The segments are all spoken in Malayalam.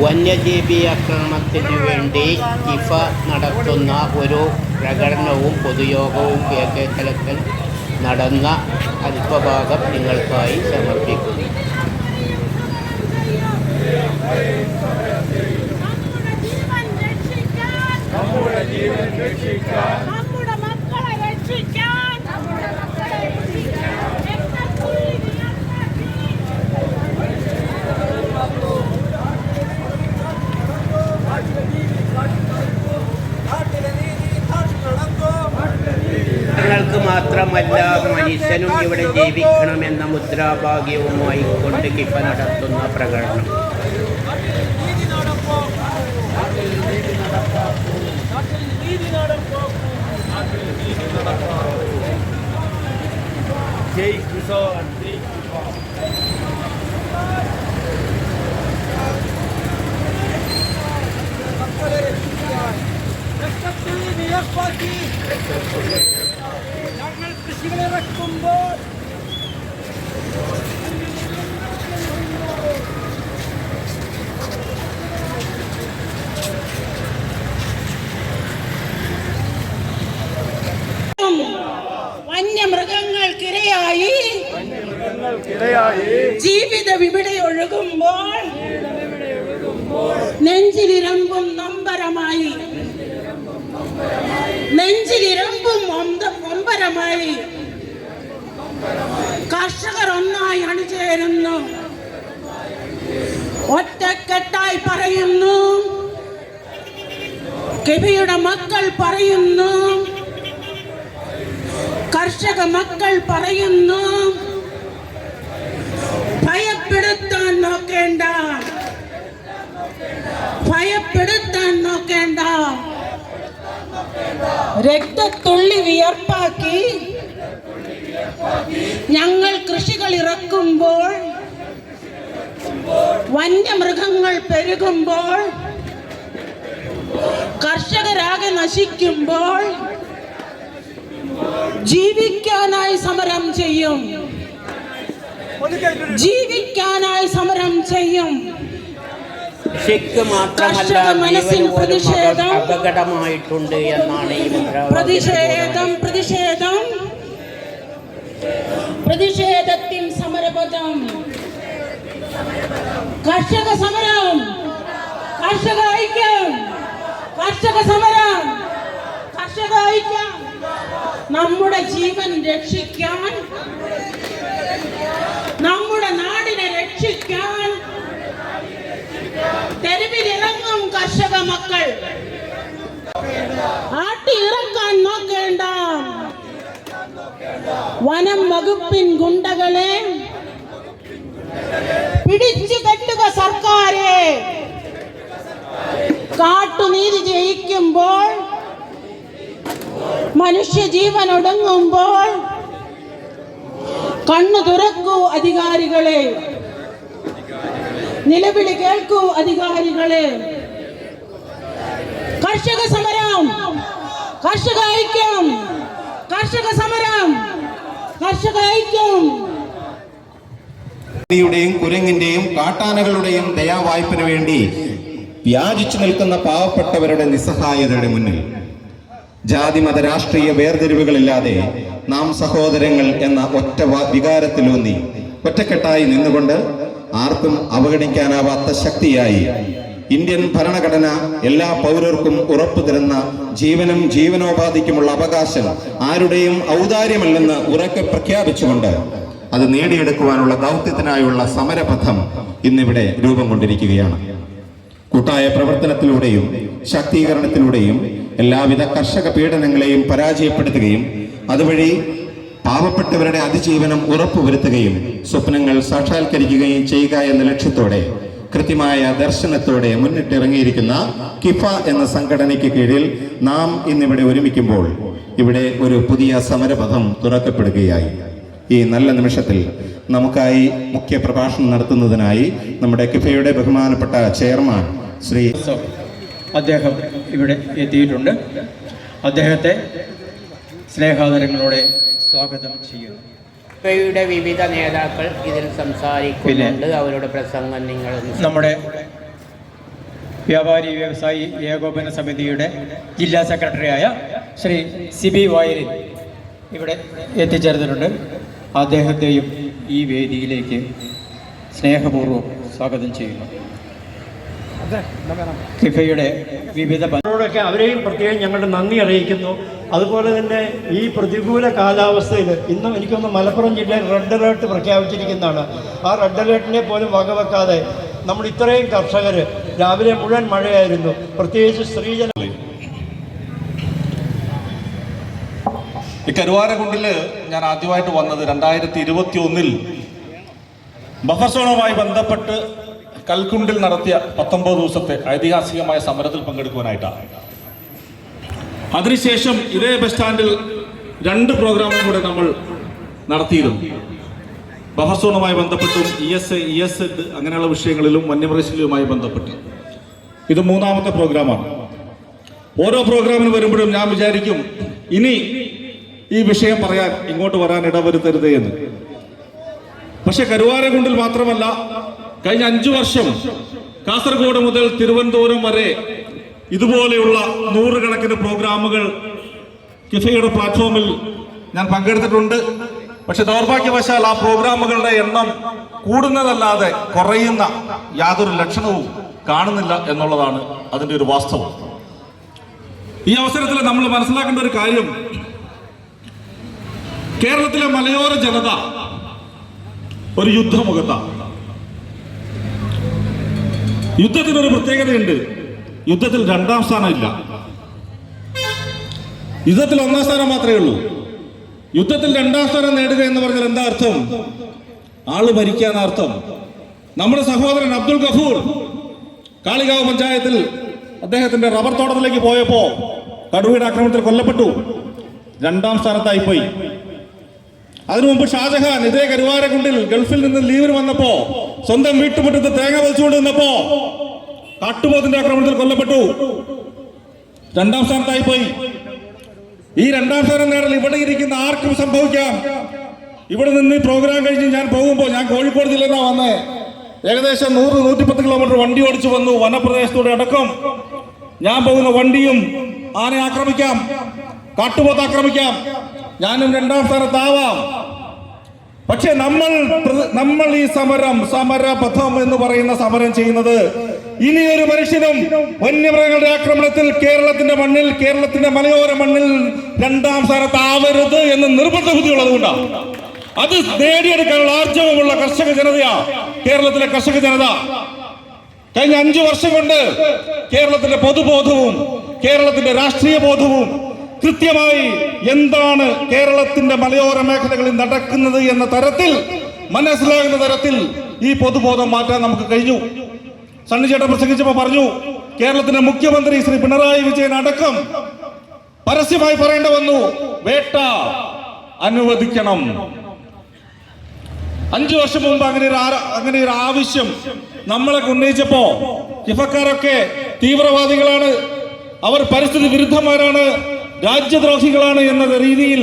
വന്യജീവി ആക്രമണത്തിനു വേണ്ടി കിഫ നടത്തുന്ന ഒരു പ്രകടനവും പൊതുയോഗവും കെ കെ തലത്തിൽ നടന്ന അല്പഭാഗം നിങ്ങൾക്കായി സമർപ്പിക്കുന്നു നമ്മുടെ മക്കളെ രക്ഷിക്കാൻ നമ്മുടെ മക്കളെ രക്ഷിക്കാൻ രക്തത്തുള്ളി വിയർപ്പാക്കി നിങ്ങൾക്ക് മാത്രമല്ല മനുഷ്യനും ഇവിടെ ജീവിക്കണമെന്ന മുദ്രാഭാഗ്യവുമായി കൊണ്ട് കിഫ നടത്തുന്ന പ്രകടനം. ജയ് കിസാൻ ജയ് രക്തത്തുള്ളി വിയർപ്പാക്കി ഞങ്ങൾ കൃഷികളിറക്കുമ്പോൾ വന്യമൃഗങ്ങൾക്കിരയായി ഇരയായി ജീവിത വിവിടെ ഒഴുകുമ്പോൾ നെഞ്ചിലിരമ്പും നൊമ്പരമായി നെഞ്ചിലിരമ്പും ഒമ്പരമായി കർഷകർ ഒന്നായി അണിചേരുന്നു. ഒറ്റക്കെട്ടായി പറയുന്നു. കെബിയുടെ മക്കൾ പറയുന്നു. കർഷക മക്കൾ പറയുന്നു ഭയപ്പെടുത്താൻ നോക്കേണ്ട ഭയപ്പെടുത്താൻ നോക്കേണ്ട രക്തത്തുള്ളി വിയർപ്പാക്കി. ഞങ്ങൾ കൃഷികൾ ഇറക്കുമ്പോൾ വന്യമൃഗങ്ങൾ പെരുകുമ്പോൾ കർഷകരാകെ നശിക്കുമ്പോൾ ജീവിക്കാനായി സമരം ചെയ്യും. ജീവിക്കാനായി സമരം ചെയ്യും. കൃഷിക്ക് മാത്രമല്ല മനസ്സിൽ പ്രതിഷേധം. അപകടമായിട്ടുണ്ട് എന്നാണ് ഈ പ്രതിഷേധം പ്രതിഷേധം. പ്രതിഷേധത്തിൻ സമരപദം കർഷക സമരം. കർഷക ഐക്യം. കർഷക സമരം. കർഷക ഐക്യം. നമ്മുടെ ജീവൻ രക്ഷിക്കാൻ നമ്മുടെ നാടിനെ രക്ഷിക്കാൻ കർഷക മക്കൾ. ആട്ടി ഇറക്കാൻ നോക്കേണ്ട. വനം വകുപ്പിൻ ഗുണ്ടകളെ പിടിച്ചു കെട്ടുക സർക്കാരെ. കാട്ടുനീതി ജയിക്കുമ്പോൾ മനുഷ്യജീവൻ ഒടുങ്ങുമ്പോൾ കണ്ണു തുറക്കൂ അധികാരികളെ. നിലവിളി കേൾക്കൂ അധികാരികളെ. കർഷക സമരം. കർഷക ഐക്യം. കർഷക സമരം. കർഷക ഐക്യം. യും കുരങ്ങിന്റെയും കാട്ടാനകളുടെയും ദയാവായ്പിനു വേണ്ടി വ്യാജിച്ചു നിൽക്കുന്ന പാവപ്പെട്ടവരുടെ നിസ്സഹായതയുടെ മുന്നിൽ ജാതി മത രാഷ്ട്രീയ വേർതിരിവുകളില്ലാതെ നാം സഹോദരങ്ങൾ എന്ന ഒറ്റ വികാരത്തിലൂന്നി ഒറ്റക്കെട്ടായി നിന്നുകൊണ്ട് ആർക്കും അവഗണിക്കാനാവാത്ത ശക്തിയായി ഇന്ത്യൻ ഭരണഘടന എല്ലാ പൗരർക്കും ഉറപ്പു തരുന്ന ജീവനും ജീവനോപാധിക്കുമുള്ള അവകാശം ആരുടെയും ഔദാര്യമല്ലെന്ന് ഉറക്കെ പ്രഖ്യാപിച്ചുകൊണ്ട് അത് നേടിയെടുക്കുവാനുള്ള ദൗത്യത്തിനായുള്ള സമരപഥം ഇന്നിവിടെ രൂപം കൊണ്ടിരിക്കുകയാണ്. കൂട്ടായ പ്രവർത്തനത്തിലൂടെയും ശാക്തീകരണത്തിലൂടെയും എല്ലാവിധ കർഷക പീഡനങ്ങളെയും പരാജയപ്പെടുത്തുകയും അതുവഴി പാവപ്പെട്ടവരുടെ അതിജീവനം ഉറപ്പുവരുത്തുകയും സ്വപ്നങ്ങൾ സാക്ഷാത്കരിക്കുകയും ചെയ്യുക എന്ന ലക്ഷ്യത്തോടെ കൃത്യമായ ദർശനത്തോടെ മുന്നിട്ടിറങ്ങിയിരിക്കുന്ന കിഫ എന്ന സംഘടനയ്ക്ക് കീഴിൽ നാം ഇന്നിവിടെ ഒരുമിക്കുമ്പോൾ ഇവിടെ ഒരു പുതിയ സമരപഥം തുറക്കപ്പെടുകയായി. ഈ നല്ല നിമിഷത്തിൽ നമുക്കായി മുഖ്യ പ്രഭാഷണം നടത്തുന്നതിനായി നമ്മുടെ കിഫയുടെ ബഹുമാനപ്പെട്ട ചെയർമാൻ ശ്രീ അദ്ദേഹം ഇവിടെ എത്തിയിട്ടുണ്ട്. അദ്ദേഹത്തെ സ്നേഹാദരങ്ങളോടെ സ്വാഗതം ചെയ്യുന്നു. ഇവയുടെ വിവിധ നേതാക്കൾ ഇതിൽ സംസാരിക്കുന്നുണ്ട്. അവരുടെ പ്രസംഗം നിങ്ങൾ നമ്മുടെ വ്യാപാരി വ്യവസായി ഏകോപന സമിതിയുടെ ജില്ലാ സെക്രട്ടറിയായ ശ്രീ സിബി വായരി ഇവിടെ എത്തിച്ചേർന്നിട്ടുണ്ട്. അദ്ദേഹത്തെയും ഈ വേദിയിലേക്ക് സ്നേഹപൂർവം സ്വാഗതം ചെയ്യുന്നു. ഫിഫയുടെ വിവിധ അവരെയും പ്രത്യേകം ഞങ്ങളുടെ നന്ദി അറിയിക്കുന്നു. അതുപോലെ തന്നെ ഈ പ്രതികൂല കാലാവസ്ഥയിൽ ഇന്നും എനിക്കൊന്ന് മലപ്പുറം ജില്ലയിൽ റെഡ് അലേർട്ട് പ്രഖ്യാപിച്ചിരിക്കുന്നതാണ്. ആ റെഡ് അലേർട്ടിനെ പോലും വകവെക്കാതെ നമ്മൾ ഇത്രയും കർഷകർ രാവിലെ മുഴുവൻ മഴയായിരുന്നു. പ്രത്യേകിച്ച് സ്ത്രീജന ഈ കരുവാരക്കുണ്ടിൽ ഞാൻ ആദ്യമായിട്ട് വന്നത് രണ്ടായിരത്തി ഇരുപത്തി ഒന്നിൽ ബഫർ സോണുമായി ബന്ധപ്പെട്ട് കൽക്കുണ്ടിൽ നടത്തിയ പത്തൊമ്പത് ദിവസത്തെ ഐതിഹാസികമായ സമരത്തിൽ പങ്കെടുക്കുവാനായിട്ടാണ്. അതിനുശേഷം ഇതേ ബസ് സ്റ്റാൻഡിൽ രണ്ട് പ്രോഗ്രാമും കൂടെ നമ്മൾ നടത്തിയിരുന്നു. ബഹസോണുമായി ബന്ധപ്പെട്ടും E S E S Z അങ്ങനെയുള്ള വിഷയങ്ങളിലും വന്യമൃഗശല്യവുമായി ബന്ധപ്പെട്ട്. ഇത് മൂന്നാമത്തെ പ്രോഗ്രാമാണ്. ഓരോ പ്രോഗ്രാമിന് വരുമ്പോഴും ഞാൻ വിചാരിക്കും ഇനി ഈ വിഷയം പറയാൻ ഇങ്ങോട്ട് വരാൻ ഇടവരുത്തരുത് എന്ന്. പക്ഷെ കരുവാരകുണ്ടിൽ മാത്രമല്ല കഴിഞ്ഞ അഞ്ചു വർഷം കാസർഗോഡ് മുതൽ തിരുവനന്തപുരം വരെ ഇതുപോലെയുള്ള നൂറുകണക്കിന് പ്രോഗ്രാമുകൾ കിഫയുടെ പ്ലാറ്റ്ഫോമിൽ ഞാൻ പങ്കെടുത്തിട്ടുണ്ട്. പക്ഷെ ദൗർഭാഗ്യവശാൽ ആ പ്രോഗ്രാമുകളുടെ എണ്ണം കൂടുന്നതല്ലാതെ കുറയുന്ന യാതൊരു ലക്ഷണവും കാണുന്നില്ല എന്നുള്ളതാണ് അതിന്റെ ഒരു വാസ്തവം. ഈ അവസരത്തിൽ നമ്മൾ മനസ്സിലാക്കേണ്ട ഒരു കാര്യം. കേരളത്തിലെ മലയോര ജനത ഒരു യുദ്ധമുഖത്താണ്. യുദ്ധത്തിനൊരു പ്രത്യേകതയുണ്ട്. യുദ്ധത്തിൽ രണ്ടാം സ്ഥാനമില്ല. യുദ്ധത്തിൽ ഒന്നാം സ്ഥാനം മാത്രമേ ഉള്ളൂ. യുദ്ധത്തിൽ രണ്ടാം സ്ഥാനം നേടുക എന്ന് പറഞ്ഞാൽ എന്താ അർത്ഥം? ആൾ ഭരിക്കാൻ അർത്ഥം. നമ്മുടെ സഹോദരൻ അബ്ദുൽ ഗഫൂർ കാളികാവ് പഞ്ചായത്തിൽ അദ്ദേഹത്തിന്റെ റബ്ബർ തോട്ടത്തിലേക്ക് പോയപ്പോ കടുവയുടെ ആക്രമണത്തിൽ കൊല്ലപ്പെട്ടു. രണ്ടാം സ്ഥാനത്തായി പോയി. അതിനു മുമ്പ് ഷാജഹാൻ ഇതേ കരുവാരക്കുണ്ടിൽ ഗൾഫിൽ നിന്ന് ലീവിന് വന്നപ്പോ സ്വന്തം വീട്ടുമുറ്റത്ത് തേങ്ങ വലിച്ചുകൊണ്ട് നിന്നപ്പോ കാട്ടുപോത്തിന്റെ ആക്രമണത്തിൽ കൊല്ലപ്പെട്ടു. രണ്ടാം സ്ഥാനത്തായി പോയി. ഈ രണ്ടാം സ്ഥാനം നേടൽ ഇവിടെ ഇരിക്കുന്ന ആർക്കും സംഭവിക്കാം. ഇവിടെ നിന്ന് ഈ പ്രോഗ്രാം കഴിഞ്ഞ് ഞാൻ പോകുമ്പോൾ ഞാൻ കോഴിക്കോട് ജില്ലയിൽ വന്നേ. ഏകദേശം നൂറ് നൂറ്റിപ്പത്ത് കിലോമീറ്റർ വണ്ടി ഓടിച്ചു വന്നു വനപ്രദേശത്തൂടെ അടക്കം. ഞാൻ പോകുന്ന വണ്ടിയും ആനയെ ആക്രമിക്കാം. കാട്ടുപോത്ത് ആക്രമിക്കാം. ഞാനും രണ്ടാം സ്ഥാനത്താവാം. പക്ഷെ നമ്മൾ നമ്മൾ ഈ സമരം സമരപഥം എന്ന് പറയുന്ന സമരം ചെയ്യുന്നത് ഇനി ഒരു മനുഷ്യനും വന്യമൃഗങ്ങളുടെ ആക്രമണത്തിൽ കേരളത്തിന്റെ മണ്ണിൽ കേരളത്തിന്റെ മലയോര മണ്ണിൽ രണ്ടാം സ്ഥാനത്ത് ആവരുത് എന്ന് നിർബന്ധ ബുദ്ധിയുള്ളതുകൊണ്ടാണ് അത് നേടിയെടുക്കാനുള്ള ആർജവമുള്ള കർഷക ജനതയാ കേരളത്തിലെ കർഷക ജനത. കഴിഞ്ഞ അഞ്ചു വർഷം കൊണ്ട് കേരളത്തിന്റെ പൊതുബോധവും കേരളത്തിന്റെ രാഷ്ട്രീയ ബോധവും കൃത്യമായി എന്താണ് കേരളത്തിന്റെ മലയോര മേഖലകളിൽ നടക്കുന്നത് എന്ന തരത്തിൽ മനസ്സിലാകുന്ന തരത്തിൽ ഈ പൊതുബോധം മാറ്റാൻ നമുക്ക് കഴിഞ്ഞു. സണ്ണിച്ചേട്ടൻ പ്രസംഗിച്ചപ്പോ പറഞ്ഞു കേരളത്തിന്റെ മുഖ്യമന്ത്രി ശ്രീ പിണറായി വിജയൻ അടക്കം പരസ്യമായി പറയേണ്ട വന്നു. വേട്ട അനുവദിക്കണം. അഞ്ചു വർഷം മുമ്പ് അങ്ങനെ ഒരു അങ്ങനെ ഒരു ആവശ്യം നമ്മളെ ഉന്നയിച്ചപ്പോ കിഫക്കാരൊക്കെ തീവ്രവാദികളാണ്. അവർ പരിസ്ഥിതി വിരുദ്ധമാരാണ് രാജ്യദ്രോഹികളാണ് എന്ന രീതിയിൽ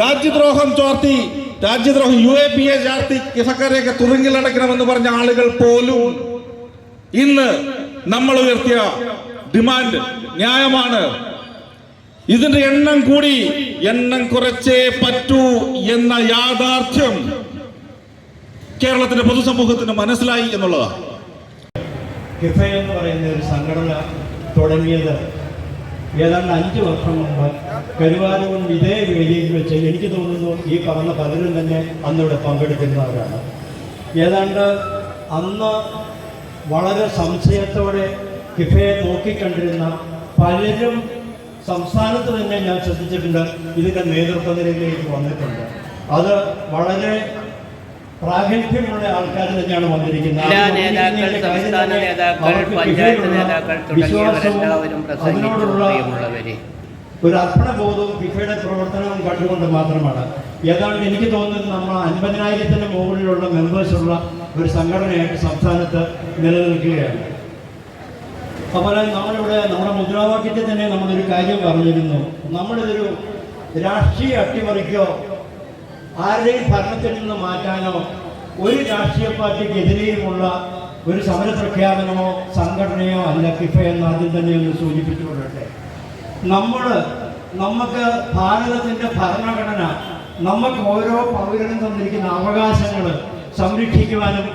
രാജ്യദ്രോഹം ചോർത്തി രാജ്യദ്രോഹം യു എ പി എ ചാർത്തി കിഫക്കാരെയൊക്കെ തുറങ്ങിലടക്കണമെന്ന് പറഞ്ഞ ആളുകൾ പോലും ഇന്ന് നമ്മൾ ഉയർത്തിയ ഡിമാൻഡ് ന്യായമാണ്. ഇതിന്റെ എണ്ണം കൂടി എണ്ണം കുറച്ചേ പറ്റൂ എന്ന യാഥാർത്ഥ്യം കേരളത്തിന്റെ പൊതുസമൂഹത്തിന് മനസ്സിലായി എന്നുള്ളതാണ് എന്ന് പറയുന്ന ഒരു സംഘടന തുടങ്ങിയത് ഏതാണ്ട് അഞ്ച് വർഷം മുമ്പ് കരുവാരവും ഇതേ വേദിയിൽ വെച്ച് എനിക്ക് തോന്നുന്നു ഈ പറഞ്ഞ പലരും തന്നെ അന്നിവിടെ പങ്കെടുക്കുന്നവരാണ്. ഏതാണ്ട് അന്ന് വളരെ സംശയത്തോടെ കിഫയെ നോക്കിക്കണ്ടിരുന്ന പലരും സംസ്ഥാനത്ത് തന്നെ ഞാൻ ശ്രദ്ധിച്ചിട്ടുണ്ട് ഇതിന്റെ നേതൃത്വ നിരയിലേക്ക് വന്നിട്ടുണ്ട്. അത് വളരെ പ്രാഗൽഭ്യമുള്ള ആൾക്കാർ തന്നെയാണ് വന്നിരിക്കുന്നത്. ഒരു അർപ്പണബോധവും ഫിഫയുടെ പ്രവർത്തനവും കണ്ടുകൊണ്ട് മാത്രമാണ്. ഏതാണ്ട് എനിക്ക് തോന്നുന്നത് നമ്മൾ അൻപതിനായിരത്തിന് മുകളിലുള്ള മെമ്പേഴ്സുള്ള ഒരു സംഘടനയായിട്ട് സംസ്ഥാനത്ത് നിലനിൽക്കുകയാണ്. അപ്പോൾ നമ്മളിവിടെ നമ്മുടെ മുദ്രാവാക്യത്തിൽ തന്നെ നമ്മളൊരു കാര്യം പറഞ്ഞിരുന്നു. നമ്മളിതൊരു രാഷ്ട്രീയ അട്ടിമറിക്കോ ആരുടെയും ഭരണത്തിൽ നിന്ന് മാറ്റാനോ ഒരു രാഷ്ട്രീയ പാർട്ടിക്കെതിരെയുമുള്ള ഒരു സമര പ്രഖ്യാപനമോ സംഘടനയോ അല്ല കിഫ എന്ന് ആദ്യം തന്നെ ഒന്ന് സൂചിപ്പിച്ചുകൊള്ളട്ടെ. നമ്മൾ നമുക്ക് ഭാരതത്തിന്റെ ഭരണഘടന നമുക്ക് ഓരോ പൗരനും തന്നിരിക്കുന്ന അവകാശങ്ങൾ സംരക്ഷിക്കുവാനും